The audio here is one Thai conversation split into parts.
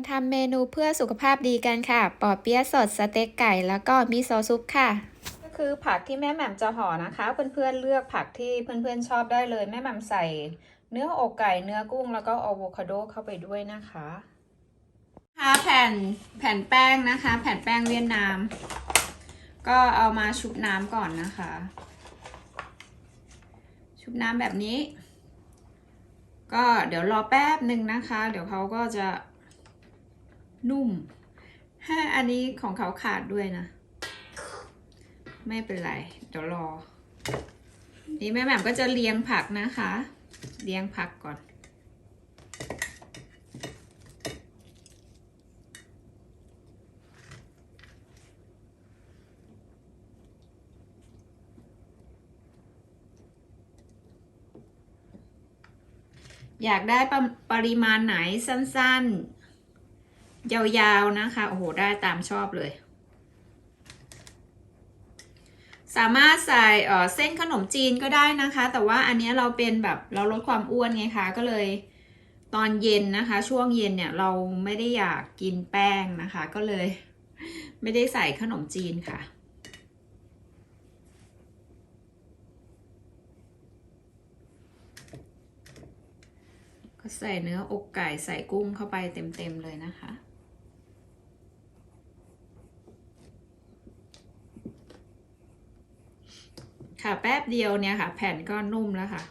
มาทำเมนูเพื่อสุขภาพดีกันค่ะ ปอเปี๊ยะสดสเต็กไก่แล้วก็มิโซะซุปค่ะ ก็คือผักที่แม่แหม่มจะห่อนะคะ เพื่อนๆเลือกผักที่เพื่อนๆชอบได้เลย แม่แหม่มใส่เนื้ออกไก่เนื้อกุ้งแล้วก็อะโวคาโดเข้าไปด้วยนะคะค่ะแผ่นแผ่นแป้งนะคะ แผ่นแป้งเวียดนาม ก็เอามาชุบน้ำก่อนนะคะ ชุบน้ำแบบนี้ ก็เดี๋ยวรอแป๊บหนึ่งนะคะ เดี๋ยวเขาก็จะ นุ่มให้อันนี้ของเขาขาดด้วยนะ ไม่เป็นไร เดี๋ยวรอ นี่แม่แหม่มก็จะเลี้ยงผักนะคะ เลี้ยงผักก่อน อยากได้ปรปริมาณไหนสั้นๆ ยาวๆนะคะ โอ้โห ได้ตามชอบเลย สามารถใส่เออเส้นขนมจีนก็ได้นะคะ แต่ว่าอันนี้เราเป็นแบบเราลดความอ้วนไงคะ ก็เลยตอนเย็นนะคะ ช่วงเย็นเนี่ยเราไม่ได้อยากกินแป้งนะคะ ก็เลย ไม่ได้ใส่ขนมจีนค่ะก็ใส่เนื้ออกไก่ใส่กุ้งเข้าไปเต็มๆเลยนะคะ ค่ะแป๊บเดียวเนี่ยค่ะ แผ่นก็นุ่มแล้วค่ะ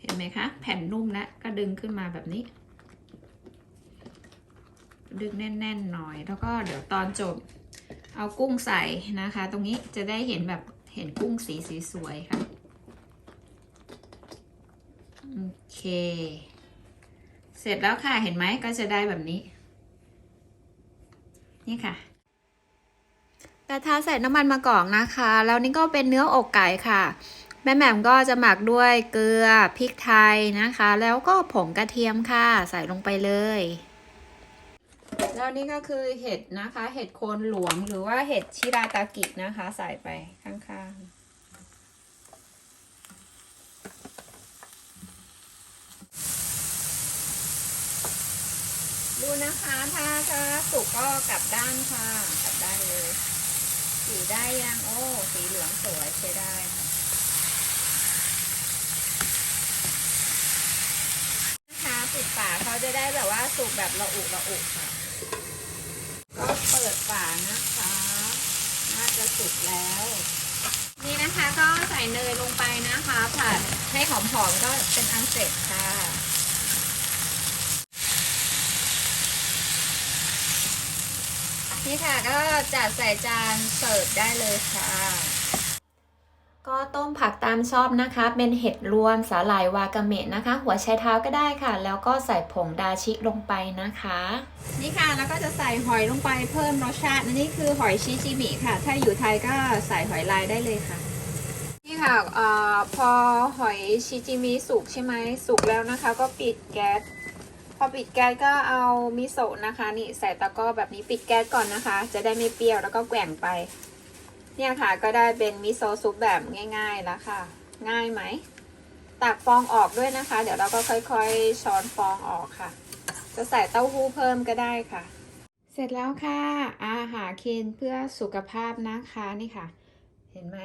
เห็นไหมคะ แผ่นนุ่มแล้วก็ดึงขึ้นมาแบบนี้ ดึงแน่นๆหน่อย แล้วก็เดี๋ยวตอนจบ เอากุ้งใส่นะคะ ตรงนี้จะได้เห็นแบบเห็นกุ้งสีสีสวยค่ะ โอเค เสร็จแล้วค่ะ เห็นไหมก็จะได้แบบนี้ นี่ค่ะกระทะใส่น้ำมันมะกอกนะคะ แล้วนี่ก็เป็นเนื้ออกไก่ค่ะ แม่แหม่มก็จะหมักด้วยเกลือพริกไทยนะคะ แล้วก็ผงกระเทียมค่ะ ใส่ลงไปเลย แล้วนี่ก็คือเห็ดนะคะ เห็ดโคนหลวงหรือว่าเห็ดชิราตากินะคะ ใส่ไปข้างๆ ดูนะคะ ถ้าจะสุกก็กลับด้านค่ะ กลับด้านเลย สีได้ยังโอ้ สีเหลืองสวยใช้ได้นะคะปิดฝาเขาจะได้แบบว่าสุกแบบระอุระอุค่ะ ก็เปิดฝานะคะ น่าจะสุกแล้ว นี่นะคะก็ใส่เนยลงไปนะคะ ผัดให้หอมๆก็เป็นอันเสร็จค่ะ นี่ค่ะก็จัดใส่จานเสิร์ฟได้เลยค่ะ ก็ต้มผักตามชอบนะคะ เป็นเห็ดรวมสาหร่ายวากาเมะนะคะ หัวไชเท้าก็ได้ค่ะ แล้วก็ใส่ผงดาชิลงไปนะคะ นี่ค่ะแล้วก็จะใส่หอยลงไปเพิ่มรสชาติอันนี้คือหอยชิจิมิค่ะ ถ้าอยู่ไทยก็ใส่หอยลายได้เลยค่ะนี่ค่ะเอ่อพอหอยชิจิมิสุกใช่ไหมสุกแล้วนะคะ ก็ปิดแก๊สพ อปิดแก๊สก็เอามิโซะนะคะ นี่ใส่ตะกร้อแบบนี้ปิดแก๊สก่อนนะคะ จะได้ไม่เปรี้ยวแล้วก็แกว่งไป เนี่ยค่ะก็ได้เป็นมิโซะซุปแบบง่ายๆแล้วค่ะ ง่ายไหมตักฟองออกด้วยนะคะ เดี๋ยวเราก็ค่อยๆช้อนฟองออกค่ะ จะใส่เต้าหู้เพิ่มก็ได้ค่ะ เสร็จแล้วค่ะ อาหารคินเพื่อสุขภาพนะคะนี่ค่ะ เห็นไหม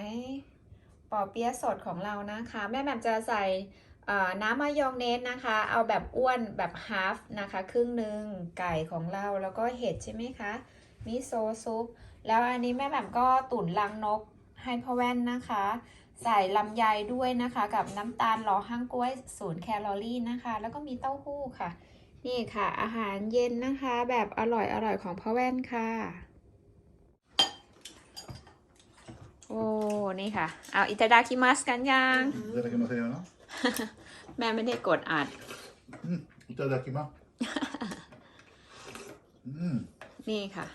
ปอเปี๊ยะสดของเรานะคะ แม่แหม่มจะใส่ น้ำมายองเนสนะคะ เอาแบบอ้วนแบบฮาฟนะคะ ครึ่งหนึ่งไก่ของเราแล้วก็เห็ดใช่ไหมคะ มิโซซุป แล้วอันนี้แม่แบบก็ตุ๋นลังนกให้พ่อแว่นนะคะ ใส่ลำไยด้วยนะคะ กับน้ำตาลหล่อห้างกล้วยศูนย์แคลอรี่นะคะ แล้วก็มีเต้าหู้ค่ะ นี่ค่ะ อาหารเย็นนะคะ แบบอร่อยอร่อยของพ่อแว่นค่ะ โอ้ นี่ค่ะ เอาอิตาดาคิมัสกันยังอิตาดาคิมัสเนาะ แม่ไม่ได้กดอัด うん、いただきます。うん、 นี่ค่ะ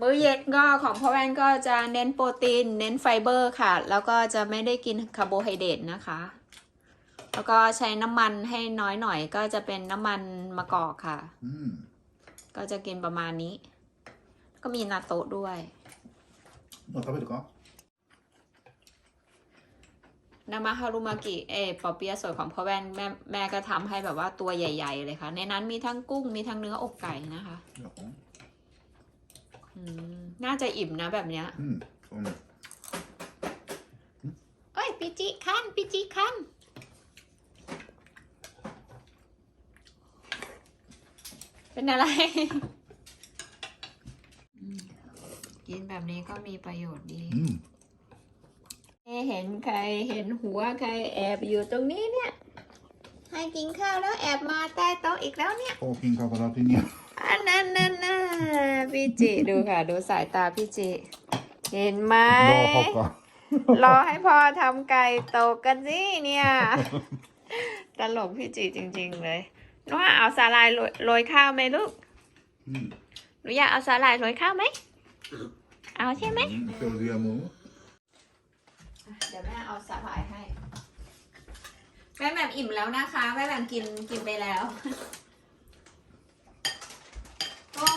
มื้อเย็นก็ของพ่อแว่นก็จะเน้นโปรตีน เน้นไฟเบอร์ค่ะ แล้วก็จะไม่ได้กินคาร์โบไฮเดรตนะคะ แล้วก็ใช้น้ำมันให้น้อยหน่อย ก็จะเป็นน้ำมันมะกอกค่ะ うん。 ก็จะกินประมาณนี้ ก็มีนาโตะด้วย もう食べるか นามาฮารุมากิเออปอเปียะสดของพ่อแว่นแม่แม่ก็ทำให้แบบว่าตัวใหญ่ ๆ เลยค่ะ ในนั้นมีทั้งกุ้งมีทั้งเนื้ออกไก่นะคะ Jaha. อืม น่าจะอิ่มนะแบบเนี้ย Mm. Sån. เอ้ยปิจิคันปิจิคันเป็นอะไรอืมกินแบบนี้ก็มีประโยชน์ดี Mm. เห็นใครเห็นหัวใครแอบอยู่ตรงนี้เนี่ย ให้กินข้าวแล้วแอบมาใต้โต๊ะอีกแล้วเนี่ย Och fin kakadapinja. อันนั้นนั่นน่ะพี่จิดูค่ะ ดูสายตาพี่จิ เห็นไหม Bra hoppa. รอให้พ่อทำไก่ตกกันสิเนี่ย ตลกพี่จิจริง ๆ เลยน้องเอาสาหร่ายโรยโรยข้าวไหมลูก Mm. หนูอยากเอาสาหร่ายโรยข้าวไหมเอาใช่ไหม Mm. Ska du göra mormor? เดี๋ยวแม่เอาสาหร่ายให้แม่แหม่มอิ่มแล้วนะคะแม่แหม่มกินกินไปแล้ว ก็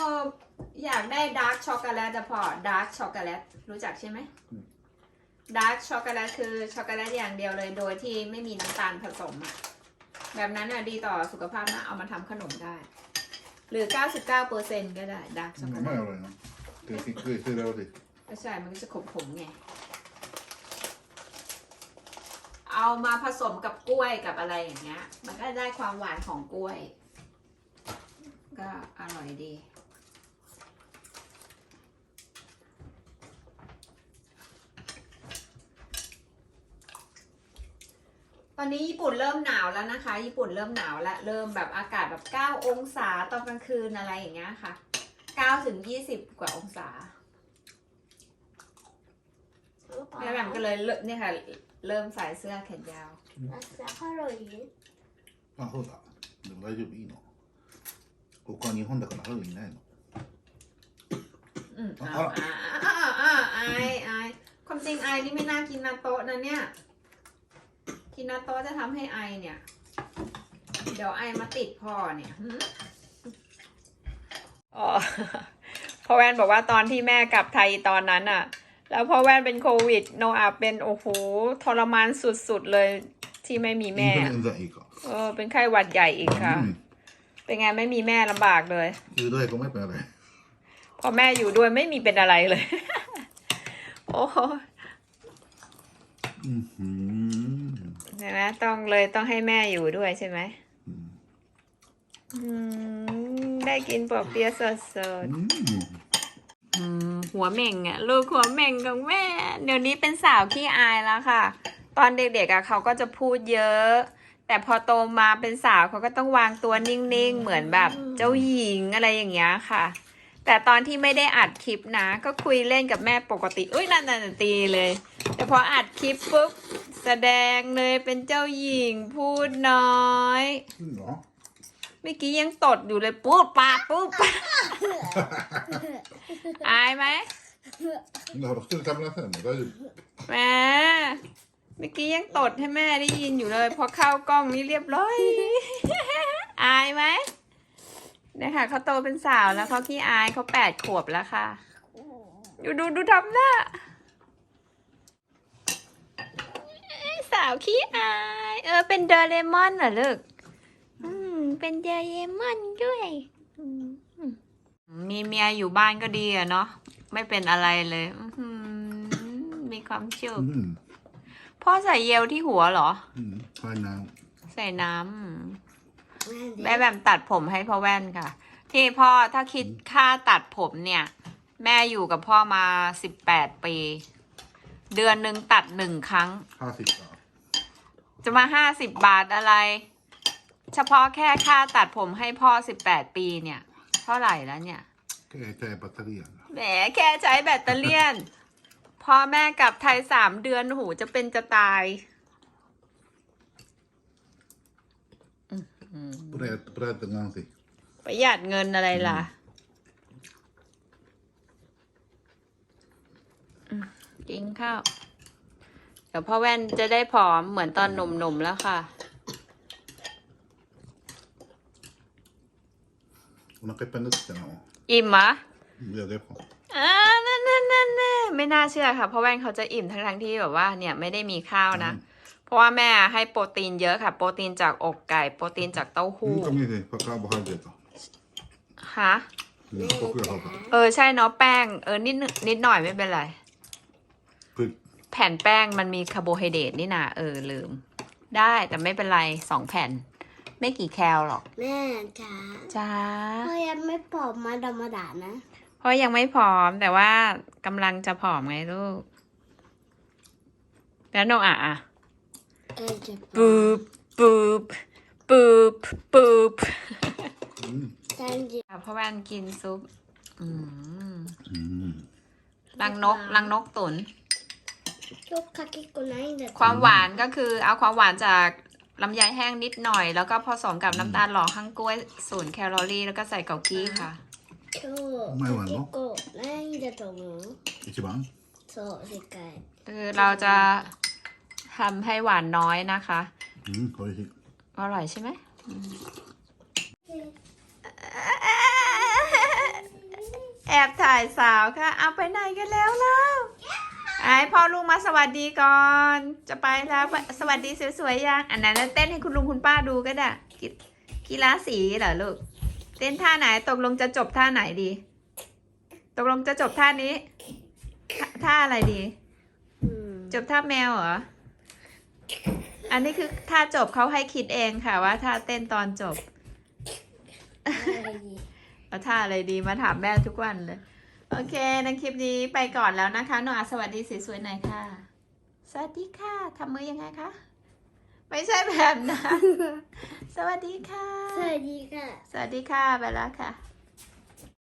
อยากได้ดาร์กช็อกโกแลตแต่พอดาร์กช็อกโกแลตรู้จักใช่ไหมอืมดาร์กช็อกโกแลตคือช็อกโกแลตอย่างเดียวเลยโดยที่ไม่มีน้ำตาลผสมอะแบบนั้นน่ะดีต่อสุขภาพนะเอามาทำขนมได้ หรือ 99%ก็ได้ดาร์กช็อกโก Mm, แล men ต jag gör det. Det fick vi fyra år till. ก็ใช่มันก็จะขมๆไง เอามาผสมกับกล้วยกับอะไรอย่างเงี้ย มันก็ได้ความหวานของกล้วย ก็อร่อยดี ตอนนี้ญี่ปุ่นเริ่มหนาวแล้วนะคะ ญี่ปุ่นเริ่มหนาวแล้ว เริ่มแบบอากาศแบบ9องศาตอนกลางคืนอะไรอย่างเงี้ยค่ะ9ถึง20 กว่าองศาแม่แหม่มก็เลยเริ่มเนี่ยค่ะ เริ่มใส่เสื้อแขนยาว 朝ハロウィンあ、そうだ。でも大丈夫、いいの。ここは日本だからハロウィンないの。 อืม อ่ะ อ้าวอ้าวอ้าวอ้าวไอไอความจริงไอนี่ไม่น่ากินนาโตะนะเนี่ย กินนาโตะจะทำให้ไอเนี่ย เดี๋ยวไอมาติดพ่อเนี่ยหืมอ๋อ พ่อแว่นบอกว่าตอนที่แม่กลับไทยตอนนั้นอะ แล้วพอแว่นเป็นโควิด โนอาเป็นโอ้โหทรมานสุดๆเลยที่ไม่มีแม่.เออเป็นไข้หวัดใหญ่อีกค่ะ เป็นไงไม่มีแม่ลำบากเลยอยู่ด้วยก็ไม่เป็นอะไร.พอแม่อยู่ด้วยไม่มีเป็นอะไรเลย โอ้โหใช่ไหมต้องเลยต้องให้แม่อยู่ด้วยใช่ไหมได้กินปอเปี๊ยะสด 음. หัวเม่งอะลูกหัวเม่งของแม่ เดี๋ยวนี้เป็นสาวขี้อายแล้วค่ะ ตอนเด็กๆอะเขาก็จะพูดเยอะ แต่พอโตมาเป็นสาวเขาก็ต้องวางตัวนิ่งๆ เหมือนแบบเจ้าหญิงอะไรอย่างเงี้ยค่ะ แต่ตอนที่ไม่ได้อัดคลิปนะ ก็คุยเล่นกับแม่ปกติอุ้ยนั่นน่ะตีเลย แต่พออัดคลิปปุ๊บแสดงเลยเป็นเจ้าหญิงพูดน้อยเหรอ เมื่อกี้ยังสดอยู่เลยปุ๊บปาปุ๊บปาอายไหม Nå har dere gamle venner der ute. แม่เมื่อกี้ยังตดให้แม่ได้ยินอยู่เลย พอเข้ากล้องนี่เรียบร้อย อายไหมนี่ค่ะเขาโตเป็นสาวแล้วเขาขี้อายเขาแปดขวบแล้วค่ะอยู่ดูดูทำหน้าสาวขี้อาย เออเป็นเดอเรมอนเหรอลูก เป็นเดเรมอนด้วยมีเมียอยู่บ้านก็ดีอะเนาะไม่เป็นอะไรเลยมีความสุขพ่อใส่เยลที่หัวเหรอใส่น้ำใส่น้ำแม่แบมตัดผมให้พ่อแว่นค่ะ ที่พ่อถ้าคิดค่าตัดผมเนี่ย แม่อยู่กับพ่อมาสิบแปดปี เดือนหนึ่งตัดหนึ่งครั้งห้าสิบจะมาห้าสิบบาทอะไร เฉพาะแค่ค่าตัดผมให้พ่อสิบแปดปีเนี่ย เท่าไหร่แล้วเนี่ย แค่ใช้แบตเตอรี่อะแหมแค่ใช้แบตเตอรี่พ่อแม่กลับไทยสามเดือนหูจะเป็นจะตาย ประหยัดประหยัดเงินสิ ประหยัดเงินอะไรล่ะ กินข้าว เดี๋ยวพ่อแว่นจะได้ผอมเหมือนตอนหนุ่มๆแล้วค่ะ お腹いっぱいになってきたな。 อิ่มเหรอ いや、でも。 อ่านั่นนั่นนั่นนั่นไม่น่าเชื่อค่ะ เพราะแว่นเขาจะอิ่มทั้งทั้งๆที่แบบว่า เนี่ยไม่ได้มีข้าวนะ เพ ราะว่าแม่ให้โปรตีนเยอะค่ะ โปรตีนจากอกไก่ โปรตีนจากเต้าหู้ うん、紙でカーボハイドレート。 ฮะ うん、僕が食べ เออใช่เนาะแป้ง เออนิดนึนิดหน่อยไม่เป็นไร た。ぷい。 แผ่นแป้งมันมีคาร์โบไฮเดรตนี่นาเออลืม ได้แต่ไม่เป็นไรสองแผ่น ไม่กี่แคลหรอก แม่จ้าจ้าพ่อยังไม่ผอมมาดมดานะพ่อยังไม่ผอมแต่ว่ากำลังจะผอมไงลูก แล้วนอาอะอ่จะผอม ปุ๊บปุ๊บปุ๊บปุ๊บ Thank you อะแวนกินซุปรังนกรังนกตุนนความหวานก็คือเอาความหวานจาก ลำไยแห้งนิดหน่อย แล้วก็ผสมกับน้ำตาลหล่อข้างกล้วยศูนย์แคลอรี่แล้วก็ใส่เกากี้ค่ะ 今日うまいわのかき粉何だと思う一番そう正解 คือเราจะทำให้หวานน้อยนะคะ うん、美味しい。 อร่อยใช่ไหมแอบถ่ายสาวค่ะ เอาไปไหนกันแล้วเล่า ไอ้พ่อลุงมาสวัสดีก่อน จะไปแล้วสวัสดีสวยๆยังอันนั้นเต้นให้คุณลุงคุณป้าดูก็ได้กีกีฬาสีเหรอลูก เต้นท่าไหนตกลงจะจบท่าไหนดี ตกลงจะจบท่านี้ ท่าท่าอะไรดีうんจบท่าแมวเหรอ อันนี้คือท่าจบเขาให้คิดเองค่ะว่าท่าเต้นตอนจบเอาท่าอะไรดีมาถามแม่ทุกวันเลย โอเคในคลิปนี้ไปก่อนแล้วนะคะหนูอาสวัสดีสวยๆหน่อยค่ะ สวัสดีค่ะทำมือยังไงคะไม่ใช่แบบนั้น สวัสดีค่ะ สวัสดีค่ะ สวัสดีค่ะไปแล้วค่ะ